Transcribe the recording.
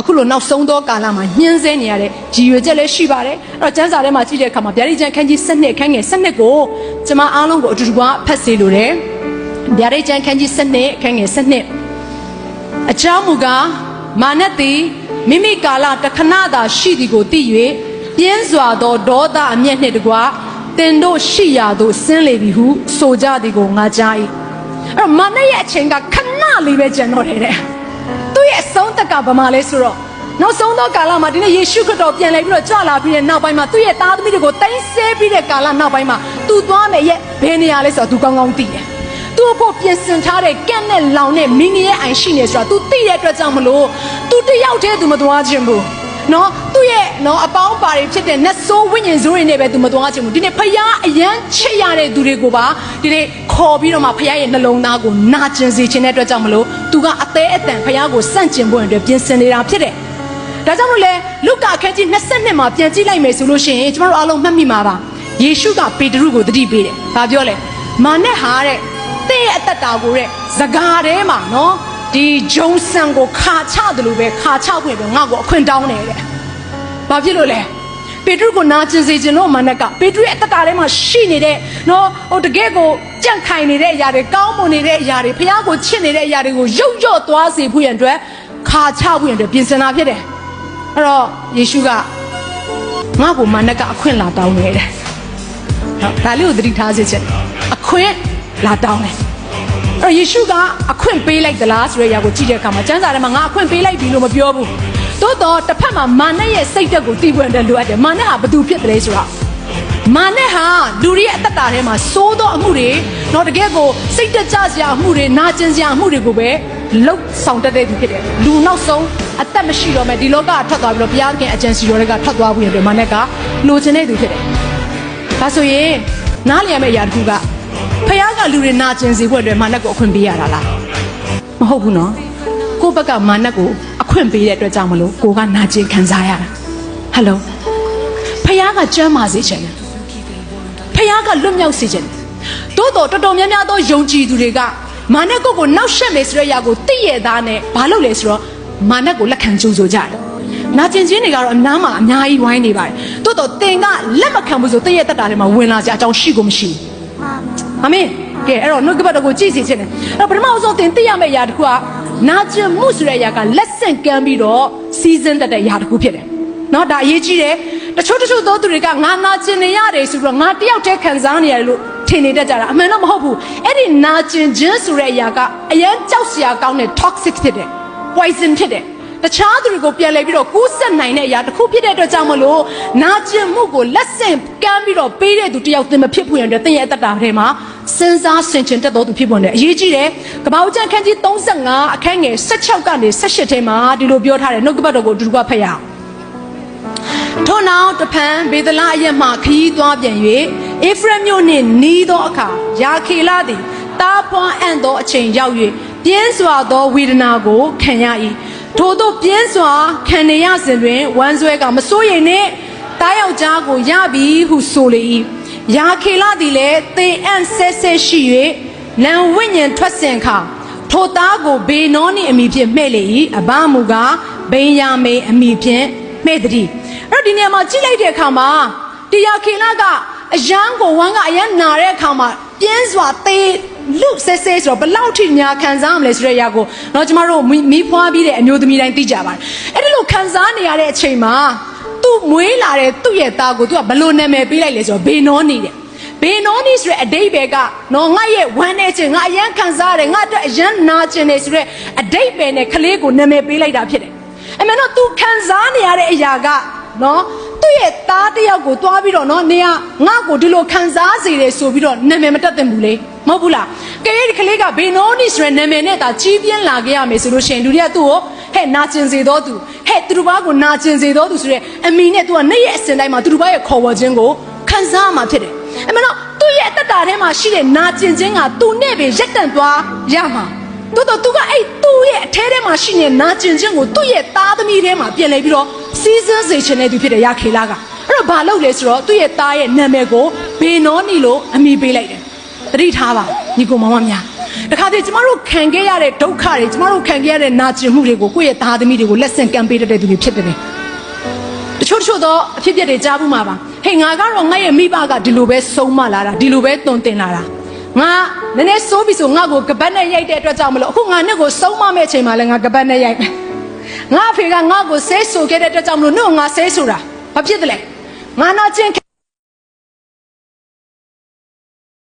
အခုလိုနောက်ဆုံးသောကာလမှာညှင်းဆဲနေရတဲ့ရည်ရွယ်ချက်လည်းရှိပါတယ်အဲ့တော့ကျမ်းစာထဲမှာကြည့်တဲ့အခါမှာဗျာဒိတ်ကျမ်းခန်းကြီး7နှစ်ခန်းငယ်7နှစ်ကိုကျွန်မအားလုံးကိုအတူတူကဖတ်စေလိုတယ်ဗျာဒိတ်ကျမ်းခန်းကြီး7နှစ်ခန်းငယ်7နှစ်အကြောင်းမူကားမာနသည်မိမိကာလတခဏသာရှိသည်ကိုသိ၍ပြင်းစွာသောဒေါသအမျက်နှင့်တကွာတင်တို့ရှိရာသို့ဆင်းလေပြီဟုဆိုကြသည်ကိုငါကြား၏အဲ့တော့မာနရဲ့အချိန်ကခဏလေးပဲကျန်တော့တယ်တဲ့ သူ့ရဲ့အဆုံးသက်ကဘာမှလဲဆိုတော့နောက်ဆုံးသောကာလမှာဒီနေ့ယေရှုခရစ်တော်ပြန်လည်ပြီးတော့ကြွလာပြီးတဲ့နောက်ပိုင်းမှာသူ့ရဲ့သားသမီးတွေကိုတိုင်းဆဲပြီးတဲ့ကာလနောက်ပိုင်းမှာသူသွားမယ်ရဲ့ဘယ်နေရာလဲဆိုတော့သူကောင်းကောင်းသိတယ်။သူ့ဖို့ပြင်ဆင်ထားတဲ့ကန့်နဲ့လောင်နဲ့မိမိရဲ့အိုင်ရှိနေဆိုတာ तू သိတဲ့အတွက်ကြောင့်မလို့ तू တယောက်တည်း तू မသွားခြင်းဘူး။နော် သူ့ရဲ့နော်အပေါင်းပါတွေဖြစ်တဲ့နတ်ဆိုးဝိညာဉ်ဆိုးတွေနဲ့ပဲ तू မသွားခြင်းဘူးဒီနေ့ဖယားအယမ်းချစ်ရတဲ့သူတွေကိုပါဒီနေ့ခေါ်ပြီးတော့မှဖယားရဲ့နှလုံးသားကိုနာကျင်စေခြင်းတဲ့အတွက်ကြောင့်မလို့ तू ကအသေးအတန်ဖယားကိုစန့်ကျင်ဖို့အတွက်ပြင်ဆင်နေတာဖြစ်တယ်။ဒါကြောင့်မလို့လေလုကာအခန်းကြီး22မှာပြန်ကြည့်လိုက်မယ်ဆိုလို့ရှိရင်ကျမတို့အားလုံးမှတ်မိမှာပါ။ယေရှုကပေတရုကိုတတိပေးတယ်။ဘာပြောလဲ။မာနဲ့ဟာတဲ့တဲ့ရဲ့အသက်တာကိုတဲ့ဇကာထဲမှာနော်ဒီဂျုံဆန်ကိုခါချတယ်လို့ပဲခါချခွင့်ပဲငါ့ကိုအခွင့်တောင်းတယ်တဲ့။ ဘာဖြစ်လို့လဲ။ပေတရုကိုနာကျင်စေခြင်းတော့မနက်ကပေတရုရဲ့အသက်တာထဲမှာရှိနေတဲ့နော်ဟိုတကယ်ကိုကြန့်ခိုင်နေတဲ့အရာတွေကောင်းမွန်နေတဲ့အရာတွေဖះကိုချစ်နေတဲ့အရာတွေကိုရုပ်ရော့သွားစေဖို့ရန်အတွက်ခါချဖို့ရန်အတွက်ပြင်ဆင်တာဖြစ်တယ်။အဲ့တော့ယေရှုကငါ့ကိုမနက်ကအခွင့်လာတောင်းနေတယ်။ဟုတ်ဒါလေးကိုသတိထားစေချင်တယ်အခွင့်လာတောင်းတယ်။အဲ့တော့ယေရှုကအခွင့်ပေးလိုက်သလားဆိုတဲ့အရာကိုကြည့်တဲ့အခါမှာကျမ်းစာထဲမှာငါအခွင့်ပေးလိုက်ပြီလို့မပြောဘူး။ သို့တော့တစ်ဖက်မှာမာနရဲ့စိတ်ဓာတ်ကိုသိပွင့်တဲ့လိုအပ်တယ်။မာနဟာဘာသူဖြစ်တယ်လဲဆိုတော့မာနဟာလူတွေရဲ့အသက်တာထဲမှာစိုးသောအမှုတွေတော့တကယ်ကိုစိတ်တကြစရာအမှုတွေနာကျင်စရာအမှုတွေကိုပဲလှုပ်ဆောင်တတ်တဲ့သူဖြစ်တယ်။လူနောက်ဆုံးအသက်မရှိတော့မဲ့ဒီလောကကထွက်သွားပြီးတော့ဘုရားသခင်အကြံစီတော်တွေကထွက်သွားပြီးရင်မာနကလိုချင်တဲ့သူဖြစ်တယ်။ဒါဆိုရင်နားလည်ရမယ့်အရာတစ်ခုကဖခင်ကလူတွေနာကျင်စေဖို့အတွက်မာနကိုအခွင့်ပေးရတာလားမဟုတ်ဘူးနော်ကိုယ့်ဘက်ကမာနကိုအ ခွင့်ပေးတဲ့အတွက်ကြောင့်မလို့ကိုကနာကျင်ခံစားရတာဟယ်လိုဖခင်ကကြမ်းပါစေချင်တယ်ဖခင်ကလွတ်မြောက်စေချင်တယ်တိုးတော့တော်တော်များများသောယုံကြည်သူတွေကမာနကိုကိုနောက်ဆက်မယ်ဆိုတဲ့အရာကိုသိရသားနဲ့ဘာလုပ်လဲဆိုတော့မာနကိုလက်ခံကြိုးဆိုကြတယ်နာကျင်ခြင်းတွေကတော့အနားမှာအများကြီးဝိုင်းနေပါတယ်တိုးတော့တင်ကလက်မခံဘူးဆိုတည့်ရဲ့တက်တာထဲမှာဝင်လာကြအကြောင်းရှိကိုမရှိဘူးအာမင် ကဲအဲ့တော့နှုတ်ကပတ်တော်ကိုကြည့်စီခြင်းတယ်အဲ့တော့ပထမဆုံးသင်သိရမယ့်အရာတစ်ခုကနာကျင်မှုဆိုတဲ့အရာကလက်ဆင့်ကမ်းပြီးတော့စီးစင်းတတ်တဲ့အရာတစ်ခုဖြစ်တယ်နော်ဒါအရေးကြီးတယ်တချို့တချို့သောသူတွေကငါနာကျင်နေရတယ်ဆိုပြီးတော့ငါတယောက်တည်းခံစားနေရတယ်လို့ထင်နေတတ်ကြတာအမှန်တော့မဟုတ်ဘူးအဲ့ဒီနာကျင်ခြင်းဆိုတဲ့အရာကအရန်ကြောက်စရာကောင်းတဲ့ toxic ဖြစ်တယ် poison ဖြစ်တယ်တခြားသူတွေကိုပြန်လဲပြီးတော့ကူးဆက်နိုင်တဲ့အရာတစ်ခုဖြစ်တဲ့အတွက်ကြောင့်မလို့နာကျင်မှုကိုလက်ဆင့်ကမ်းပြီးတော့ပေးတဲ့သူတယောက်သင်မဖြစ်ဖို့ရတဲ့သင်ရဲ့အတ္တတာထဲမှာ စဉ်းစားဆင်ခြင်တတ်တော်သူဖြစ်ပေါ်နေအရေးကြီးတယ်။ကပ္ပဦးကျမ်းခန်းကြီး35အခန်းငယ်16ကနေ18ထဲမှာဒီလိုပြောထားတယ်နှုတ်ကပတ်တော်ကိုအတူတူကဖတ်ရအောင်။ထို့နောက်တဖန်ဘေဒလအရက်မှခရီးသွားပြန်၍အေဖရမြို့နှင့်နီးသောအခါယာခေလသည်တားဖွားအံ့သောအချိန်ရောက်၍ပြင်းစွာသောဝေဒနာကိုခံရ၏ထို့သောပြင်းစွာခံနေရစဉ်တွင်ဝမ်းဆွဲကမစိုးရိမ်နှင့်တားယောက်ျားကိုရပြီဟုဆိုလေ၏ ယာခေလသည်လည်းသေအံ့ဆဲဆဲရှိ၍နံဝိညာဉ်ထွက်စဉ်ခါထိုသားကိုဘေနောနှင့်အမိဖြင့်မှဲ့လေ၏အဘမူကားဗိညာမေအမိဖြင့်မှဲ့သည်အဲ့တော့ဒီနေရာမှာကြည့်လိုက်တဲ့အခါမှာတရားခေလကအယံကိုဝမ်းကအယံနာတဲ့အခါမှာပြင်းစွာသေးလူဆဲဆဲဆိုတော့ဘလောက်ထိများခံစားရမလဲဆိုတဲ့အရာကိုတော့ကျမတို့မီးဖွားပြီးတဲ့အမျိုးသမီးတိုင်းသိကြပါတယ်အဲ့ဒီလိုခံစားနေရတဲ့အချိန်မှာ မွေးလာတဲ့သူ့ရဲ့သားကိုသူကဘလို့နာမည်ပေးလိုက်လဲဆိုတော့ဘေနောနေတယ်ဘေနောနီဆိုတဲ့အတိတ်ပဲကနော်ငါရဲ့ဝမ်းနေခြင်းငါအယံခံစားရတယ်ငါအတွက်အယံနာခြင်းနေဆိုတဲ့အတိတ်ပဲနဲ့ကလေးကိုနာမည်ပေးလိုက်တာဖြစ်တယ်အမှန်တော့ तू ခံစားနေရတဲ့အရာကနော်သူ့ရဲ့သားတစ်ယောက်ကိုတွားပြီးတော့နော်နေကငါ့ကိုဒီလိုခံစားစေတယ်ဆိုပြီးတော့နာမည်မတက်သင့်ဘူးလေမဟုတ်ဘူးလားကလေးဒီကလေးကဘေနောနီဆိုတဲ့နာမည်နဲ့ဒါကြီးပြင်းလာခဲ့ရမယ်ဆိုလို့ရှိရင်လူတွေကသူ့ကိုဟဲ့နာကျင်စေတော့သူ ဟဲ့သူတို့ဘာကိုနာကျင်စေတော့သူဆိုတဲ့အမီနဲ့ तू ကနေ့ရဲ့အစဉ်တိုင်းမှာသူတို့ဘာရဲ့ခေါ်ဝေါ်ခြင်းကိုခံစားမှာဖြစ်တယ်အမှန်တော့သူ့ရဲ့အတ္တတာထဲမှာရှိတဲ့နာကျင်ခြင်းကသူနဲ့ပဲရက်တန့်သွားရမှာတိုးတော့သူကအဲ့သူ့ရဲ့အထဲထဲမှာရှိနေနာကျင်ခြင်းကိုသူ့ရဲ့သားသမီးထဲမှာပြင်လဲပြီးတော့စီးစင်းစေချင်တဲ့သူဖြစ်တဲ့ရခေလာကအဲ့တော့ဘာလုပ်လဲဆိုတော့သူ့ရဲ့သားရဲ့နာမည်ကိုဘေနောနီလို့အမိပေးလိုက်တယ်သတိထားပါညီကိုမောင်မများ တခါတည်းကျမတို့ခံခဲ့ရတဲ့ဒုက္ခတွေကျမတို့ခံခဲ့ရတဲ့နာကျင်မှုတွေကိုကိုယ့်ရဲ့သားသမီးတွေကိုလက်ဆင့်ကမ်းပေးတတ်တဲ့သူတွေဖြစ်တယ်တချို့တချို့သောအဖြစ်အပျက်တွေကြားဘူးမှာပါဟေးငါကတော့ငါရဲ့မိဘကဒီလိုပဲဆုံးမလာတာဒီလိုပဲတုံတင်လာတာငါနည်းနည်းစိုးပြီဆိုငါ့ကိုကပတ်နဲ့ရိုက်တဲ့အတွက်ကြောင့်မလို့အခုငါနဲ့ကိုဆုံးမမဲ့အချိန်မှာလည်းငါကပတ်နဲ့ရိုက်မယ်ငါအဖေကငါ့ကိုဆဲဆိုခဲ့တဲ့အတွက်ကြောင့်မလို့နှုတ်ငါဆဲဆိုတာဘာဖြစ်တယ်လဲငါနာကျင်